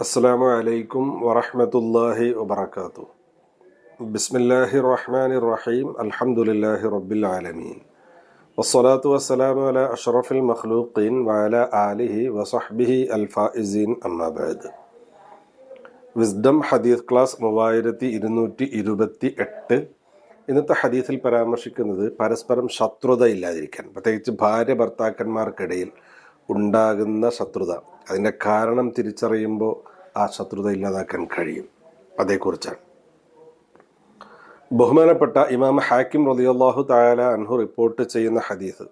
അസ്സാമു അലൈക്കും വറഹമത്തല്ലാഹി വബർക്കാത്തു ബിസ്മില്ലാഹി റഹ്മാൻ റഹീം അലഹമുല്ലാഹി റബ്ബിൽ ആലമീൻ വസ്സലാത്തു വസ്സലാമു അല അഷ്റഫുൽ മഖ്ലൂഖീൻ വഅല ആലിഹി വസഹ്ബിഹി അൽഫായിസീൻ അമ്മാബാദ് വിസ്ഡം ഹദീസ് ക്ലാസ് മൂവായിരത്തി ഇരുന്നൂറ്റി ഇരുപത്തി എട്ട്. ഇന്നത്തെ ഹദീസിൽ പരാമർശിക്കുന്നത് പരസ്പരം ശത്രുത ഇല്ലാതിരിക്കാൻ പ്രത്യേകിച്ച് ഭാര്യ ഭർത്താക്കന്മാർക്കിടയിൽ ഉണ്ടാകുന്ന ശത്രുത. അതിന്റെ കാരണം തിരിച്ചറിയുമ്പോൾ ആ ശത്രുത ഇല്ലാതാക്കാൻ കഴിയും. അതേക്കുറിച്ചാണ്. ബഹുമാനപ്പെട്ട ഇമാം ഹാക്കിം റളിയല്ലാഹു തായാല അൻഹു റിപ്പോർട്ട് ചെയ്യുന്ന ഹദീസ്.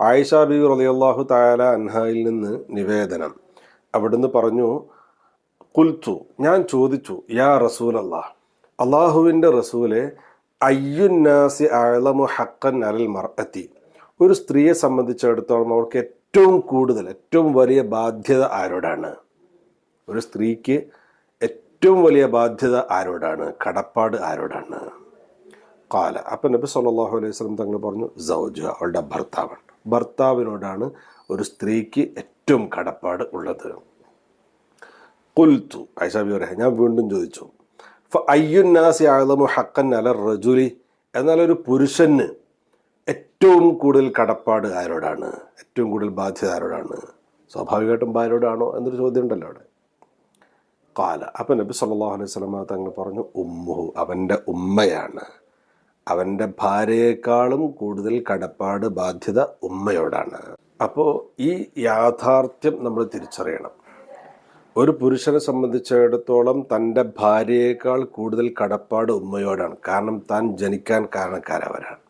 ആയിഷ ബി റളിയല്ലാഹു തായാല അൻഹയിൽ നിന്ന് നിവേദനം. അവിടുന്ന് പറഞ്ഞു കുൽത്തു ഞാൻ ചോദിച്ചു യാ റസൂൽ അള്ളാഹ് അള്ളാഹുവിന്റെ റസൂലെ അയ്യുന്നാസി അഴലമു ഹക്കൻ അലൽ മർഅത്തി ഒരു സ്ത്രീയെ സംബന്ധിച്ചിടത്തോളം അവർക്ക് ഏറ്റവും കൂടുതൽ ഏറ്റവും വലിയ ബാധ്യത ആരോടാണ്? ഒരു സ്ത്രീക്ക് ഏറ്റവും വലിയ ബാധ്യത ആരോടാണ്? കടപ്പാട് ആരോടാണ്? കാല അപ്പം നബി സല്ലാഹു അലൈഹി സ്വലം തങ്ങൾ പറഞ്ഞു സൗജ അവളുടെ ഭർത്താവാണ് ഭർത്താവിനോടാണ് ഒരു സ്ത്രീക്ക് ഏറ്റവും കടപ്പാട് ഉള്ളത്. കുൽത്തു പറയാം ഞാൻ വീണ്ടും ചോദിച്ചു അയ്യുന്നാസി ആളമു ഹക്കൻ അല റജുലി? എന്നാൽ ഒരു പുരുഷന് ഏറ്റവും കൂടുതൽ കടപ്പാട് ആരോടാണ്? ഏറ്റവും കൂടുതൽ ബാധ്യത ആരോടാണ്? സ്വാഭാവികമായിട്ടും ഭാര്യയോടാണോ എന്നൊരു ചോദ്യം ഉണ്ടല്ലോ അവിടെ. കാല അപ്പം നബി സല്ലല്ലാഹു അലൈഹി വസല്ലമ തങ്ങൾ പറഞ്ഞു ഉമ്മുഹു അവന്റെ ഉമ്മയാണ്. അവന്റെ ഭാര്യയെക്കാളും കൂടുതൽ കടപ്പാട് ബാധ്യത ഉമ്മയോടാണ്. അപ്പോൾ ഈ യാഥാർത്ഥ്യം നമ്മൾ തിരിച്ചറിയണം. ഒരു പുരുഷനെ സംബന്ധിച്ചിടത്തോളം തന്റെ ഭാര്യയേക്കാൾ കൂടുതൽ കടപ്പാട് ഉമ്മയോടാണ്. കാരണം താൻ ജനിക്കാൻ കാരണക്കാരവരാണ്.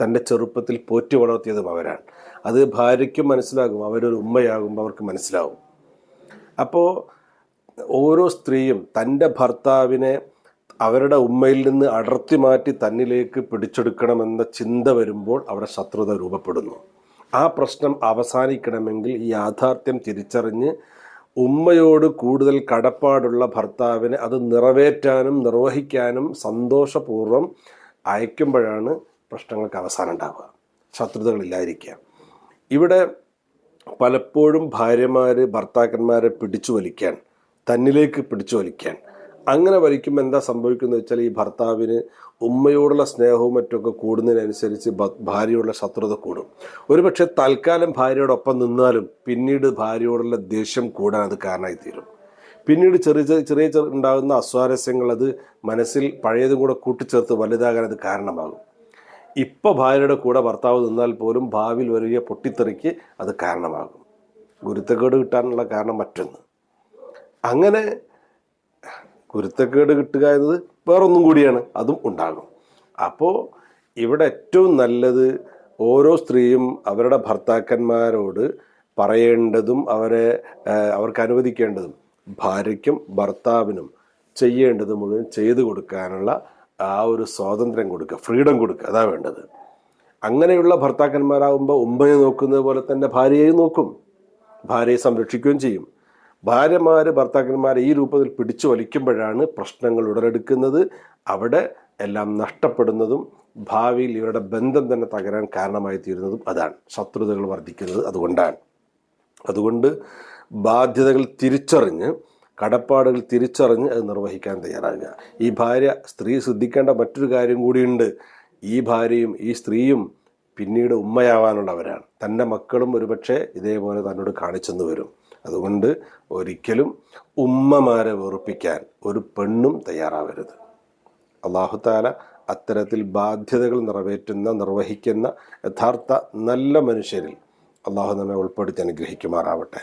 തന്റെ ചെറുപ്പത്തിൽ പോറ്റി വളർത്തിയതും അവരാണ്. അത് ഭാര്യയ്ക്കും മനസ്സിലാകും അവരൊരു ഉമ്മയാകുമ്പോൾ അവർക്ക് മനസ്സിലാവും. അപ്പോൾ ഓരോ സ്ത്രീയും തന്റെ ഭർത്താവിനെ അവരുടെ ഉമ്മയിൽ നിന്ന് അടർത്തി മാറ്റി തന്നിലേക്ക് പിടിച്ചെടുക്കണമെന്ന ചിന്ത വരുമ്പോൾ അവിടെ ശത്രുത രൂപപ്പെടുന്നു. ആ പ്രശ്നം അവസാനിക്കണമെങ്കിൽ ഈ യാഥാർത്ഥ്യം തിരിച്ചറിഞ്ഞ് ഉമ്മയോട് കൂടുതൽ കടപ്പാടുള്ള ഭർത്താവിനെ അത് നിറവേറ്റാനും നിർവഹിക്കാനും സന്തോഷപൂർവം അയക്കുമ്പോഴാണ് പ്രശ്നങ്ങൾക്ക് അവസാനം ഉണ്ടാവുക. ശത്രുതകളില്ലായിരിക്കുക. ഇവിടെ പലപ്പോഴും ഭാര്യമാർ ഭർത്താക്കന്മാരെ പിടിച്ചു വലിക്കാൻ തന്നിലേക്ക് പിടിച്ചു വലിക്കാൻ. അങ്ങനെ വലിക്കുമ്പോൾ എന്താ സംഭവിക്കുന്നത് വെച്ചാൽ ഈ ഭർത്താവിന് ഉമ്മയോടുള്ള സ്നേഹവും മറ്റൊക്കെ കൂടുന്നതിനനുസരിച്ച് ഭാര്യയോടുള്ള ശത്രുത കൂടും. ഒരുപക്ഷെ തൽക്കാലം ഭാര്യയോടൊപ്പം നിന്നാലും പിന്നീട് ഭാര്യയോടുള്ള ദേഷ്യം കൂടാൻ അത് കാരണമായി തീരും. പിന്നീട് ചെറിയ ചെറിയ ചെറിയ ഉണ്ടാകുന്ന അസ്വാരസ്യങ്ങൾ അത് മനസ്സിൽ പഴയതും കൂടെ കൂട്ടിച്ചേർത്ത് വലുതാകാൻ അത് കാരണമാകും. ഇപ്പോൾ ഭാര്യയുടെ കൂടെ ഭർത്താവ് നിന്നാൽ പോലും ഭാവിയിൽ വലിയ പൊട്ടിത്തെറിക്ക് അത് കാരണമാകും. ഗുരുത്തക്കേട് കിട്ടാനുള്ള കാരണം മറ്റൊന്ന്. അങ്ങനെ ഗുരുത്തക്കേട് കിട്ടുക എന്നത് വേറൊന്നും കൂടിയാണ് അതും ഉണ്ടാകും. അപ്പോൾ ഇവിടെ ഏറ്റവും നല്ലത് ഓരോ സ്ത്രീയും അവരുടെ ഭർത്താക്കന്മാരോട് പറയേണ്ടതും അവരെ അവർക്ക് അനുവദിക്കേണ്ടതും ഭാര്യയ്ക്കും ഭർത്താവിനും ചെയ്യേണ്ടത് മുഴുവൻ ചെയ്തു കൊടുക്കാനുള്ള ആ ഒരു സ്വാതന്ത്ര്യം കൊടുക്കുക ഫ്രീഡം കൊടുക്കുക അതാ വേണ്ടത്. അങ്ങനെയുള്ള ഭർത്താക്കന്മാരാകുമ്പോൾ ഉമ്മയെ നോക്കുന്നത് പോലെ തന്നെ ഭാര്യയെയും നോക്കും ഭാര്യയെ സംരക്ഷിക്കുകയും ചെയ്യും. ഭാര്യമാർ ഭർത്താക്കന്മാരെ ഈ രൂപത്തിൽ പിടിച്ചു വലിക്കുമ്പോഴാണ് പ്രശ്നങ്ങൾ ഉടലെടുക്കുന്നത്. അവിടെ എല്ലാം നഷ്ടപ്പെടുന്നതും ഭാവിയിൽ ഇവരുടെ ബന്ധം തന്നെ തകരാൻ കാരണമായി തീരുന്നതും അതാണ്. ശത്രുതകൾ വർദ്ധിക്കുന്നത് അതുകൊണ്ടാണ്. അതുകൊണ്ട് ബാധ്യതകൾ തിരിച്ചറിഞ്ഞ് കടപ്പാടുകൾ തിരിച്ചറിഞ്ഞ് അത് നിർവഹിക്കാൻ തയ്യാറാകുക ഈ ഭാര്യ സ്ത്രീ ശ്രദ്ധിക്കേണ്ട മറ്റൊരു കാര്യം കൂടിയുണ്ട്. ഈ ഭാര്യയും ഈ സ്ത്രീയും പിന്നീട് ഉമ്മയാവാനുള്ളവരാണ് തന്റെ മക്കളും ഒരുപക്ഷെ ഇതേപോലെ തന്നോട് കാണിച്ചെന്ന് വരും. അതുകൊണ്ട് ഒരിക്കലും ഉമ്മമാരെ വെറുപ്പിക്കാൻ ഒരു പെണ്ണും തയ്യാറാവരുത്. അള്ളാഹുത്താല അത്തരത്തിൽ ബാധ്യതകൾ നിറവേറ്റുന്ന നിർവഹിക്കുന്ന യഥാർത്ഥ നല്ല മനുഷ്യരിൽ അള്ളാഹു നമ്മെ ഉൾപ്പെടുത്തി അനുഗ്രഹിക്കുമാറാവട്ടെ.